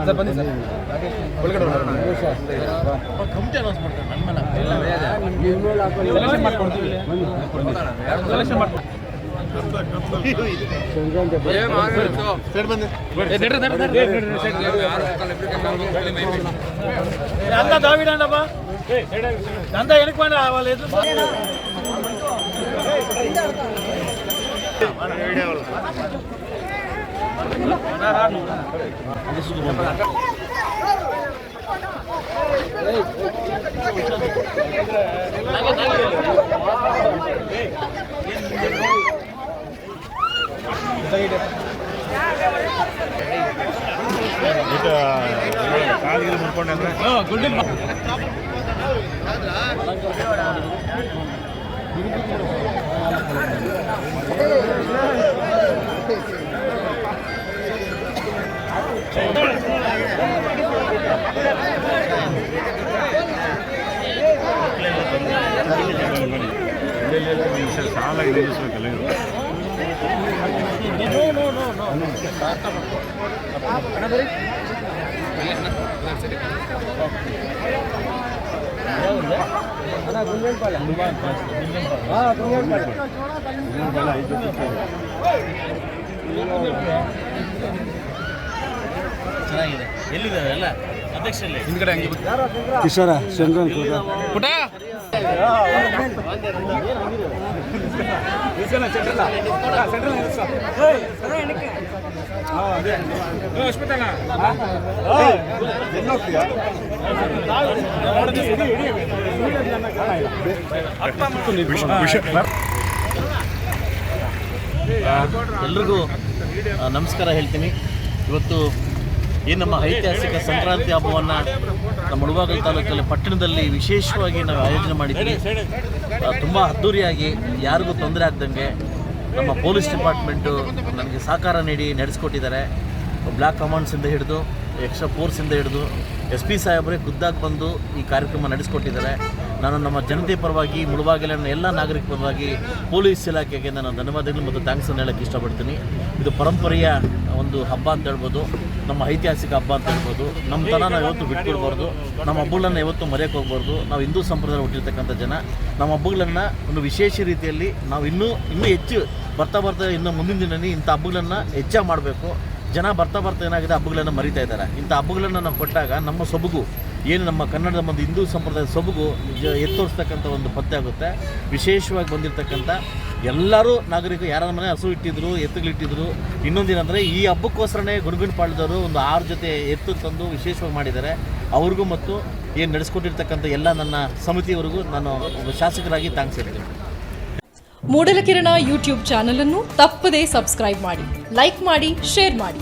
Sir ಬನ್ನಿ sir ಒಳಗಡೆ committee announce ಮಾಡ್ತಾರೆ ನನ್ನ ಮೇಲೆ ಸೆಲೆಕ್ಷನ್ ಮಾಡ್ಕೊಡ್ತೀವಿ ಸೆಲೆಕ್ಷನ್ ಮಾಡ್ಕೊಡ್ತೀವಿ ಸೈಡ್ ಬನ್ನಿ అంత దావిడండబ్బా అంత వెనకపోయినా వాళ్ళు ఎదురు ಕಾಲಿಗೆ ಮುಡ್ಕೊಂಡೆ ಅಂದ್ರೆ ಸಾಲ ನಿಲ್ಲಿಸ್ಬೇಕಲ್ಲ ಇದು ಚೆನ್ನಾಗಿದೆ ಎಲ್ಲಿದ್ದಾರೆ ಎಲ್ಲ ಅಧ್ಯಕ್ಷರಲ್ಲಿ ಹಿಂದ್ಗಡೆ ಹಂಗೆ ಕಿಶೋರ ಶಂಕರ್ ಪುಟ! ಎಲ್ರಿಗೂ ಆ, ನಮಸ್ಕಾರ ಹೇಳ್ತೀನಿ. ಇವತ್ತು ಈ ನಮ್ಮ ಐತಿಹಾಸಿಕ ಸಂಕ್ರಾಂತಿ ಹಬ್ಬವನ್ನು ನಮ್ಮ ಮುಳಬಾಗಿಲು ತಾಲೂಕಲ್ಲಿ ಪಟ್ಟಣದಲ್ಲಿ ವಿಶೇಷವಾಗಿ ನಾವು ಆಯೋಜನೆ ಮಾಡಿದ್ದೀವಿ ತುಂಬ ಅದ್ದೂರಿಯಾಗಿ ಯಾರಿಗೂ ತೊಂದರೆ ಆಗ್ದಂಗೆ ನಮ್ಮ ಪೊಲೀಸ್ ಡಿಪಾರ್ಟ್ಮೆಂಟು ನನಗೆ ಸಹಕಾರ ನೀಡಿ ನಡೆಸ್ಕೊಟ್ಟಿದ್ದಾರೆ. ಬ್ಲ್ಯಾಕ್ ಕಮಾಂಡ್ಸಿಂದ ಹಿಡಿದು, ಎಕ್ಸ್ಟ್ರಾ ಫೋರ್ಸಿಂದ ಹಿಡಿದು, ಎಸ್ ಪಿ ಸಾಹೇಬರೇ ಖುದ್ದಾಗಿ ಬಂದು ಈ ಕಾರ್ಯಕ್ರಮ ನಡೆಸ್ಕೊಟ್ಟಿದ್ದಾರೆ. ನಾನು ನಮ್ಮ ಜನತೆ ಪರವಾಗಿ ಮುಳುಬಾಗಿಲಿನ ಎಲ್ಲ ನಾಗರಿಕ ಪರವಾಗಿ ಪೊಲೀಸ್ ಇಲಾಖೆಗೆ ನಾನು ಧನ್ಯವಾದಗಳು ಮತ್ತು ಥ್ಯಾಂಕ್ಸನ್ನು ಹೇಳೋಕ್ಕೆ ಇಷ್ಟಪಡ್ತೀನಿ. ಇದು ಪರಂಪರೆಯ ಒಂದು ಹಬ್ಬ ಅಂತ ಹೇಳ್ಬೋದು. ನಮ್ಮ ಐತಿಹಾಸಿಕ ಹಬ್ಬ ಅಂತ ಹೇಳ್ಬೋದು. ನಮ್ಮ ತನ ನಾವು ಯಾವತ್ತೂ ಬಿಟ್ಕೊಡ್ಬಾರ್ದು. ನಮ್ಮ ಹಬ್ಬಗಳನ್ನು ಯಾವತ್ತೂ ಮರೆಯಕ್ಕೆ ಹೋಗ್ಬಾರ್ದು. ನಾವು ಹಿಂದೂ ಸಂಪ್ರದಾಯ ಹುಟ್ಟಿರ್ತಕ್ಕಂಥ ಜನ, ನಮ್ಮ ಹಬ್ಬಗಳನ್ನು ಒಂದು ವಿಶೇಷ ರೀತಿಯಲ್ಲಿ ನಾವು ಇನ್ನೂ ಇನ್ನೂ ಹೆಚ್ಚು ಬರ್ತಾ ಬರ್ತಾ ಇನ್ನು ಮುಂದಿನ ದಿನನೇ ಇಂಥ ಹಬ್ಬಗಳನ್ನು ಹೆಚ್ಚಾಗಿ ಮಾಡಬೇಕು. ಜನ ಬರ್ತಾ ಬರ್ತಾ ಏನಾಗಿದೆ, ಹಬ್ಬಗಳನ್ನು ಮರಿತಾ ಇದ್ದಾರೆ. ಇಂಥ ಹಬ್ಬಗಳನ್ನು ನಾವು ಕೊಟ್ಟಾಗ ನಮ್ಮ ಸೊಬಗು ಏನು ನಮ್ಮ ಕನ್ನಡದ ಒಂದು ಹಿಂದೂ ಸಂಪ್ರದಾಯದ ಸೊಬಗು ಎತ್ತೋರಿಸ್ತಕ್ಕಂಥ ಒಂದು ಪತ್ತೆ ಆಗುತ್ತೆ. ವಿಶೇಷವಾಗಿ ಬಂದಿರತಕ್ಕಂಥ ಎಲ್ಲರೂ ನಾಗರಿಕರು ಯಾರ ಮನೆ ಹಸು ಇಟ್ಟಿದ್ರು ಎತ್ತುಗಳಿಟ್ಟಿದ್ರು ಇನ್ನೊಂದೇನೆಂದರೆ ಈ ಹಬ್ಬಕ್ಕೋಸ್ಕರನೇ ಗುಡುಗುಂಡ್ಪಾಳ್ಯದವರು ಒಂದು ಆರು ಜೊತೆ ಎತ್ತು ತಂದು ವಿಶೇಷವಾಗಿ ಮಾಡಿದ್ದಾರೆ. ಅವ್ರಿಗೂ ಮತ್ತು ಏನು ನಡೆಸ್ಕೊಂಡಿರ್ತಕ್ಕಂಥ ಎಲ್ಲ ನನ್ನ ಸಮಿತಿಯವರೆಗೂ ನಾನು ಶಾಸಕರಾಗಿ ಥ್ಯಾಂಕ್ಸ್ ಹೇಳ್ತೀನಿ. ಮೂಡಲಕಿರಣ ಯೂಟ್ಯೂಬ್ ಚಾನಲನ್ನು ತಪ್ಪದೇ ಸಬ್ಸ್ಕ್ರೈಬ್ ಮಾಡಿ, ಲೈಕ್ ಮಾಡಿ, ಶೇರ್ ಮಾಡಿ.